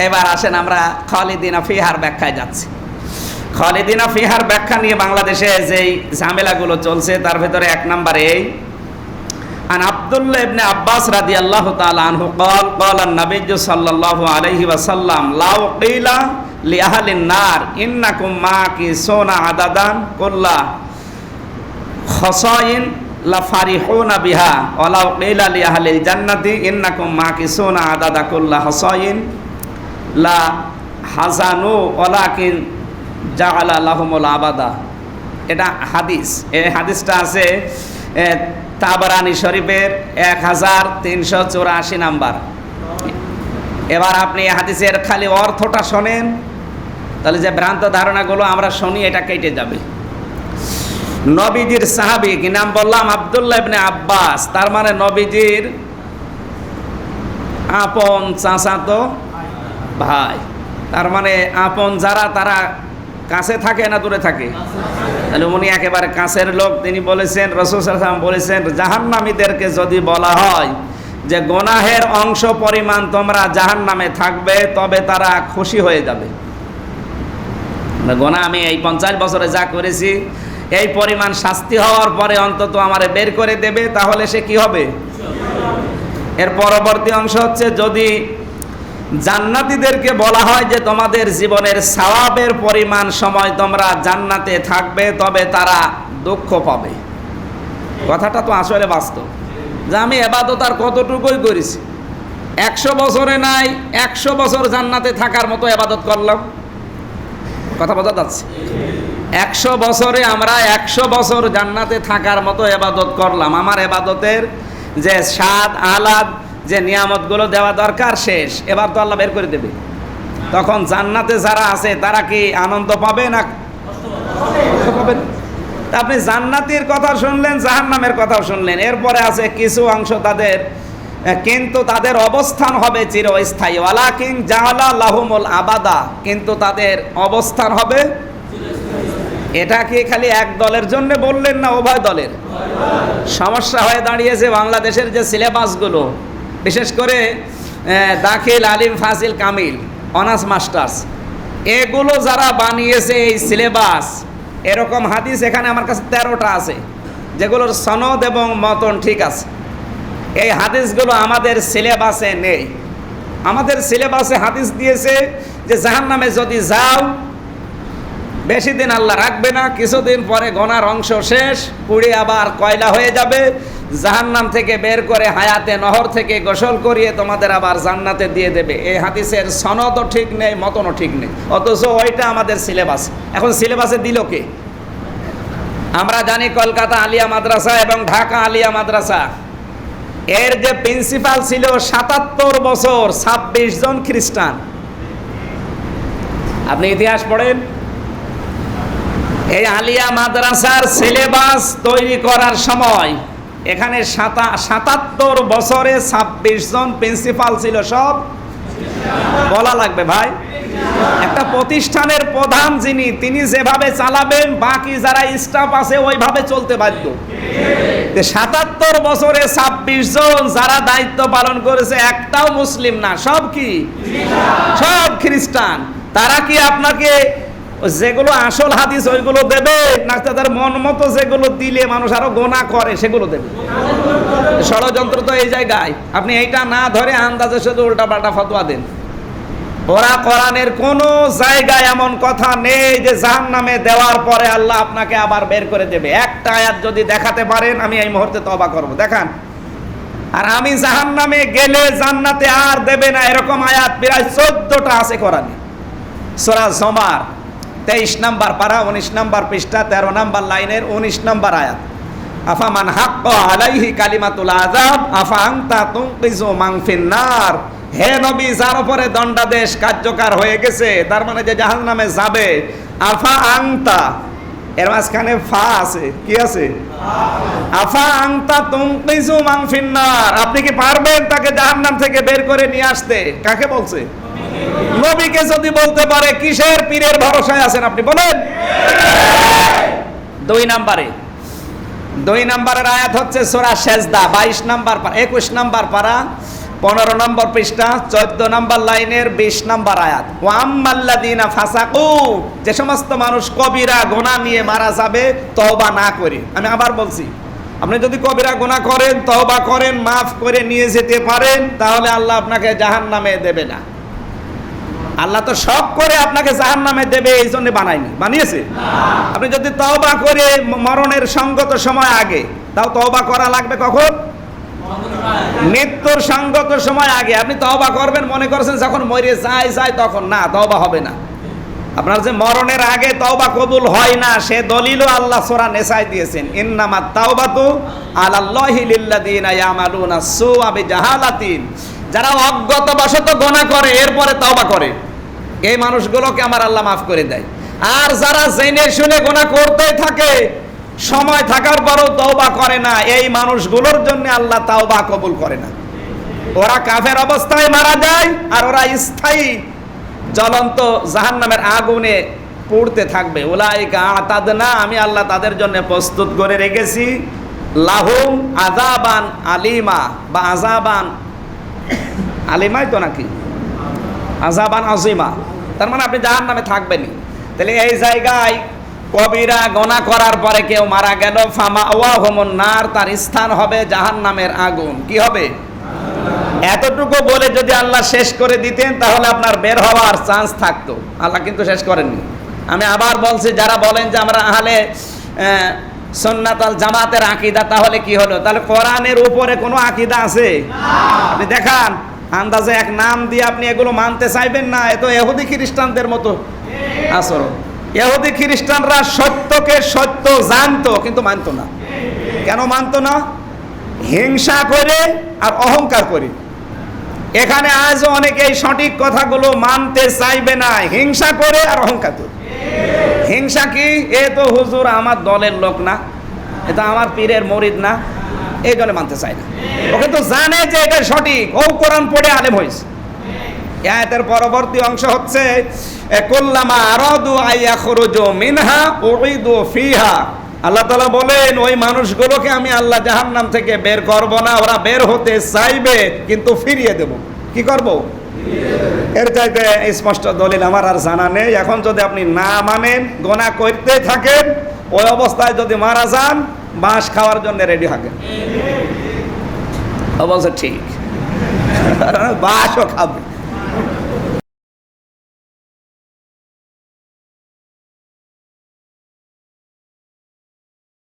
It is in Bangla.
এবার আসেন আমরা খালিদিনা ফিহার ব্যাখ্যায় যাচ্ছি খালিদিনা ফিহার ব্যাখ্যা নিয়ে বাংলাদেশে যেই ঝামেলাগুলো চলছে তার ভেতরে এক নম্বরে এই عن عبد الله بن عباس رضي الله تعالى عنه قال قال النبي صلى الله عليه وسلم لو قيل لأهل النار إنكم ماكثون عددا كل خصائن لفرحون بها ولو قيل لأهل الجنة إنكم ماكثون عدد كل خصائن লা হাসানো অলাকিন জাহালা লাহমুল আবাদা। এটা হাদিস। এই হাদিসটা আছে তাবারানি শরীফের এক হাজার তিনশো চৌরাশি নাম্বার। এবার আপনি হাদিসের খালি অর্থটা শোনেন, তাহলে যে ভ্রান্ত ধারণাগুলো আমরা শুনি, এটা কেটে যাবে। নবীজির সাহাবি, কি নাম বললাম? আবদুল্লাহ ইবনে আব্বাস। তার মানে নবীজির আপন চাঁচাতো ভাই। তার মানে আপন যারা, তারা কাছে থাকে না দূরে থাকে? তাহলে উনি একেবারে কাছের লোক, তিনি বলেছেন, রসুল সাল্লাম বলেছেন, জাহান্নামীদেরকে যদি বলা হয় যে গোনাহের অংশ পরিমাণ তোমরা জাহান্নামে থাকবে, তবে তারা খুশি হয়ে যাবে। গোনা, আমি এই পঞ্চাশ বছরে যা করেছি, এই পরিমাণ শাস্তি হওয়ার পরে অন্তত আমারে বের করে দেবে, তাহলে সে কি হবে? এর পরবর্তী অংশ হচ্ছে, যদি জান্নাতীদেরকে বলা হয় যে তোমাদের জীবনের সওয়াবের পরিমাণ সময় তোমরা জান্নাতে থাকবে, তবে তারা দুঃখ পাবে। কথাটা তো আসলে বাস্তব। যে আমি এবাদত আর কতটুকুই করেছি? একশো বছরে নাই, একশো বছর জান্নাতে থাকার মতো এবাদত করলাম। কথা বোঝা যাচ্ছে? একশো বছরে আমরা একশো বছর জান্নাতে থাকার মতো এবাদত করলাম। আমার এবাদতের যে স্বাদ আহ্লাদ যে নিয়ামতগুলো দেওয়া দরকার শেষ, এবার তো আল্লাহ বের করে দেবে। তখন জান্নাতে যারা আছে, তারা কি আনন্দ পাবে না কষ্ট পাবে না? তা আপনি জান্নাতির কথা শুনলেন, জাহান্নামের কথাও শুনলেন। এরপরে আছে কিছু অংশ তাদের, কিন্তু তাদের অবস্থান হবে চিরস্থায়ী। ওয়ালাকিন জাহালা লাহুমুল আবাদা, কিন্তু তাদের অবস্থান হবে এটা কি খালি এক দলের জন্য বললেন না উভয় দলের? সমস্যা হয়ে দাঁড়িয়েছে বাংলাদেশের যে সিলেবাসগুলো বিশেষ করে দাখিল আলিম ফাজিল কামিল, অনার্স, মাস্টার্স। এগুলো যারা বানিয়েছে এই সিলেবাস, এরকম হাদিস এখানে আমার কাছে তেরোটা আছে, যেগুলোর সনদ এবং মতন ঠিক আছে। এই হাদিসগুলো আমাদের সিলেবাসে নেই। আমাদের সিলেবাসে হাদিস দিয়েছে যে জাহান্নামে যদি যাও, বেশি দিন আল্লাহ রাখবে না, কিছুদিন পরে গনার অংশ শেষ, পুড়ে আবার কয়লা হয়ে যাবে জাহান্নাম থেকে বের করে হায়াতে নহর থেকে গোসল করিয়ে তোমাদের আবার জান্নাতে দিয়ে দেবে। এই হাদিসের সনদও ঠিক নেই, মতনও ঠিক নেই। অথচ ওইটা আমাদের সিলেবাস। এখন সিলেবাসে দিল কে? আমরা জানি কলকাতা আলিয়া মাদ্রাসা এবং ঢাকা আলিয়া মাদ্রাসা। এর যে প্রিন্সিপাল ছিল সাতাত্তর বছর ছাব্বিশ জন খ্রিস্টান। আপনি ইতিহাস পড়েন? এই আলিয়া মাদ্রাসার সিলেবাস তৈরি করার সময় এখানে সাতা সাতাত্তর বছরে ছাব্বিশ জন প্রিন্সিপাল ছিল সব? বলা লাগবে ভাই। একটা প্রতিষ্ঠানের প্রধান যিনি, তিনি যেভাবে চালাবেন, বাকি যারা স্টাফ আছে ওইভাবে চলতে বাধ্য। সাতাত্তর বছরে ছাব্বিশ জন যারা দায়িত্ব পালন করেছে, একটাও মুসলিম না, সব কি? সব খ্রিস্টান। তারা কি আপনাকে যেগুলো আসল হাদিস, ওইগুলো দেবে। না তাদের মন মতো যেগুলো দিলে মানুষ আরও গোনা করে, সেগুলো দেবে। ষড়যন্ত্র তো এই জায়গায়। আপনি এইটা না ধরে আন্দাজে শুধু উল্টা পাল্টা ফতোয়া দেন। ওরা কোরআনের কোনো জায়গায় এমন কথা নেই যে জাহান নামে দেওয়ার পরে আল্লাহ আপনাকে আবার বের করে দেবে। একটা আয়াত যদি দেখাতে পারেন, আমি এই মুহূর্তে তবা করব। দেখান। আর আমি জাহান নামে গেলে জান্নাতে আর দেবে না, এরকম আয়াত প্রায় চোদ্দটা আছে কোরআনে। সোরা জমার। তেইশ নাম্বার পারা, উনিশ নাম্বার পৃষ্ঠা, তেরো নাম্বার লাইনের উনিশ নাম্বার আয়াত। আলাইহি কালিমাতুল আযাব, আফা আনতা তুনকিজু মান ফিন্নার হে নবী, যার উপরে দণ্ডাদেশ কার্যকর হয়ে গেছে, তার মানে যে জাহান্নামে যাবে, আফা আংতা এর মাঝখানে ফা আছে, কি আছে? আফা আংতা তুনকিজু মান ফিন্নার আপনি কি পারবেন তাকে জাহান্নাম থেকে বের করে নিয়ে আসতে? কাকে বলছে? নবীকে যদি বলতে পারে কিসের পীরের ভরসায় আছেন আপনি বলেন? দুই নাম্বারে। দুই নাম্বারের আয়াত হচ্ছে সোরা সেজদা বাইশ নাম্বার একুশ নাম্বার পারা পনেরো নম্বর পৃষ্ঠা চোদ্দ নম্বর লাইনের বিশ নম্বর আয়াত। ওয়াম্মাল্লাদিনা ফাসাকু যে সমস্ত মানুষ কবিরা গোনা নিয়ে মারা যাবে তওবা না করে। আমি আবার বলছি আপনি যদি কবিরা গোনা করেন তওবা করেন মাফ করে নিয়ে যেতে পারেন তাহলে আল্লাহ আপনাকে জাহান নামে দেবে না। আল্লাহ তো সব করে আপনাকে জাহান নামে দেবে এই জন্য বানায়নি। বানিয়েছে? আপনি যদি তওবা করে মরণের সঙ্গত সময় আগে তাও তওবা করা লাগবে কখন? মৃত্যুর সঙ্গত সময় আগে। আপনি তওবা করবেন মনে করছেন যখন মরে যায় যায় তখন। না তওবা হবে না। আপনার যে মরণের আগে তওবা কবুল হয় না সে দলিলও আল্লাহ সোরা নেশায় দিয়েছেন। ইন্নামা তাওবাতু আলাল্লাহি লিল্লাযিনা ইয়ামালুনা সুআ বিজাহালাতিন। যারা অজ্ঞতাবশত গোনা করে এরপরে তওবা করে। এই মানুষগুলোকে আমার আল্লাহ মাফ করে দেয়। আর যারা জেনে শুনে গোনা করতে থাকে, সময় থাকার পরও তওবা করে না। এই মানুষগুলোর জন্য আল্লাহ তাওবা কবুল করে না। ওরা কাফের অবস্থায় মারা যায় আর ওরা স্থায়ী জ্বলন্ত জাহান্নামের আগুনে পুড়তে থাকবে। ওলাই ওলাইকা আতাদনা, আমি আল্লাহ তাদের জন্য প্রস্তুত করে রেখেছি। লাহুম আজাবান আলিমা, বা আজাবান আলিমাই তো নাকি? আজাবান আজিমা তার মানে আপনি জাহান নামে থাকবেনই। তাহলে এই জায়গায় কবিরা গণা করার পরে কেউ মারা গেল, ফামা ওয়া নার, তার স্থান হবে জাহান নামের আগুন। কি হবে? এতটুকু বলে যদি আল্লাহ শেষ করে দিতেন, তাহলে আপনার বের হওয়ার চান্স থাকতো। আল্লাহ কিন্তু শেষ করেননি। আমি আবার বলছি, যারা বলেন যে আমরা আহলে সন্ন্যাতাল জামাতের আকিদা, তাহলে কি হলো? তাহলে কোরআনের উপরে কোনো আকিদা আছে? আপনি দেখান। আন্দাজে এক নাম দিয়ে আপনি এগুলো মানতে চাইবেন না, এ তো এহুদি খ্রিস্টানদের মতো। আচরণ এহুদি খ্রিস্টানরা সত্যকে সত্য জানতো, কিন্তু মানতো না। কেন মানতো না? হিংসা করে আর অহংকার করে। এখানে আজ অনেকে এই সঠিক কথাগুলো মানতে চাইবে না, হিংসা করে আর অহংকার করে। হিংসা কি? এ তো হুজুর আমার দলের লোক না, এ তো আমার পীরের মরিদ না। এই জন্য মানতে চায় না। ওকে তো জানে যে এটা সঠিক। ও কোরআন পড়ে আলেম হয়েছে। আয়াতের পরবর্তী অংশ হচ্ছে কুল্লামা আরাদু আইয়া মিনহা উইদু ফিহা। আল্লাহ তাআলা বলেন, ওই মানুষগুলোকে আমি আল্লাহ জাহান্নাম থেকে বের করব না, ওরা বের হতে চাইবে, কিন্তু ফিরিয়ে দেব। কি করব? এর চাইতে স্পষ্ট দলিল আমার আর জানা নেই। এখন যদি আপনি না মানেন গোনা করতে থাকেন, ওই অবস্থায় যদি মারা যান বাঁশ খাওয়ার জন্য রেডি থাকে। অবশ্য ঠিক। বাঁশও খাবে।